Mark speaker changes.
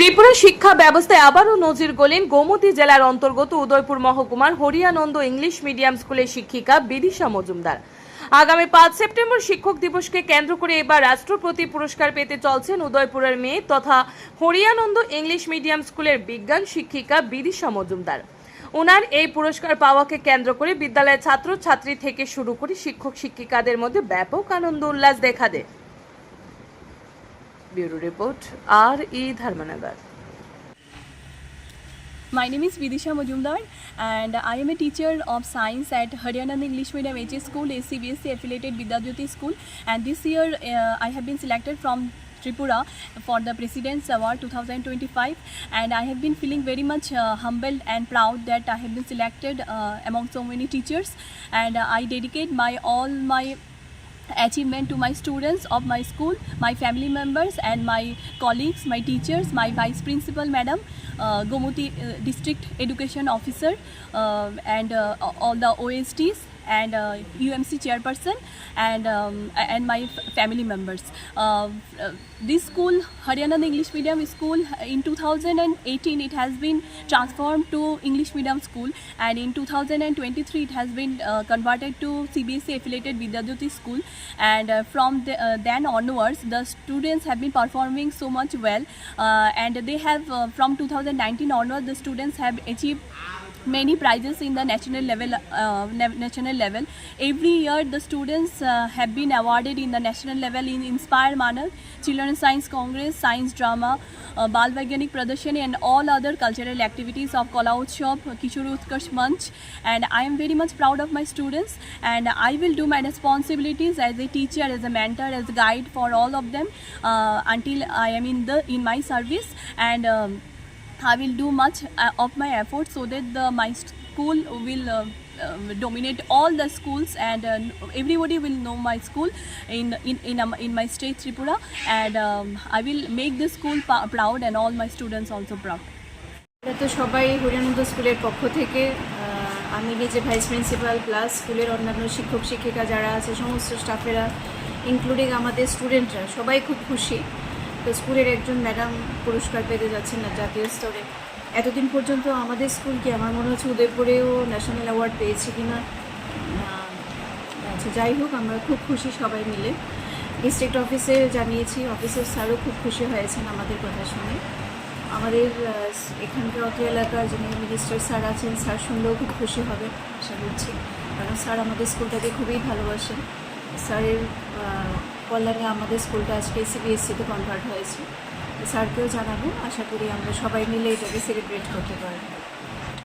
Speaker 1: ত্রিপুরা শিক্ষা ব্যবস্থায় আবারও নজির গলেন গোমতী জেলার অন্তর্গত উদয়পুর মহকুমার হরিয়ানন্দ ইংলিশ মিডিয়াম স্কুলের শিক্ষিকা বিদিশা মজুমদার। আগামী পাঁচ সেপ্টেম্বর শিক্ষক দিবসকে কেন্দ্র করে এবার রাষ্ট্রপতি পুরস্কার পেতে চলছেন উদয়পুরের মেয়ে তথা হরিয়ানন্দ ইংলিশ মিডিয়াম স্কুলের বিজ্ঞান শিক্ষিকা বিদিশা মজুমদার। ওনার এই পুরস্কার পাওয়াকে কেন্দ্র করে বিদ্যালয়ের ছাত্র ছাত্রী থেকে শুরু করে শিক্ষক শিক্ষিকাদের মধ্যে ব্যাপক আনন্দ উল্লাস দেখা দেয়। ব্যুরো রিপোর্ট আর ই Dharmanagar
Speaker 2: My name is Vidisha Majumdar and I am a teacher of science at Haryanand English Medium HS School, a CBSC affiliated Vidyajyoti School and this year uh, I have been selected from Tripura for the President's Award 2025 and I have been feeling very much uh, humbled and proud that I have been selected uh, among so many teachers and uh, I dedicate my all my achievement to my students of my school, my family members and my colleagues, my teachers, my vice principal madam, uh, Gomuti uh, district education officer uh, and uh, all the OSTs and uh, UMC chairperson and um, and my family members. Uh, uh, this school, Haryana English Medium School, in 2018 it has been transformed to English Medium School, and in 2023 it has been uh, converted to CBSE affiliated Vidyajyoti School, and uh, from the, uh, then onwards the students have been performing so much well, uh, and they have uh, from 2019 onwards the students have achieved many prizes in the national level uh, national level. Every year the students uh, have been awarded in the national level in inspire manner children science congress science drama uh, bal Vaigyanik pradarshani and all other cultural activities of kola utsav kishore utkarsh manch. And i am very much proud of my students and i will do my responsibilities as a teacher as a mentor as a guide for all of them uh, until i am in the in my service. And um, I will do much uh, of my efforts so that the, my school will uh, dominate all the schools and uh, everybody will know my school in in in, um, in my state Tripura and um, I will make the school proud and all my students also proud.
Speaker 3: তো সবাই হরিয়ানন্দ স্কুলের পক্ষ থেকে আমি নিজে vice principal plus স্কুলের অন্যান্য শিক্ষক শিক্ষিকা যারা আছে সমস্ত স্টাফেরা ইনক্লুডিং আমাদের স্টুডেন্টরা সবাই খুব খুশি তো স্কুলের একজন ম্যাডাম পুরস্কার পেতে যাচ্ছেন না জাতীয় স্তরে এতদিন পর্যন্ত আমাদের স্কুল কি আমার মনে হচ্ছে উদয়পুরেও ন্যাশনাল অ্যাওয়ার্ড পেয়েছে কিনা? আহ, আচ্ছা যাই হোক আমরা খুব খুশি সবাই মিলে। ডিস্ট্রিক্ট অফিসে জানিয়েছি অফিসের স্যারও খুব খুশি হয়েছেন আমাদের কথা শুনে। আমাদের এখানকার অত এলাকার যিনি মিনিস্টার স্যার আছেন স্যার শুনলেও খুব খুশি হবে আশা করছি। কারণ স্যার আমাদের স্কুলটাকে খুবই ভালোবাসেন। স্যারের কল্যাণে আমাদের স্কুলটা আজকে সিবিএসসিতে কনভার্ট হয়েছে। স্যারকেও জানাব, আশা করি আমরা সবাই মিলে এটাকে সেলিব্রেট করতে পারব।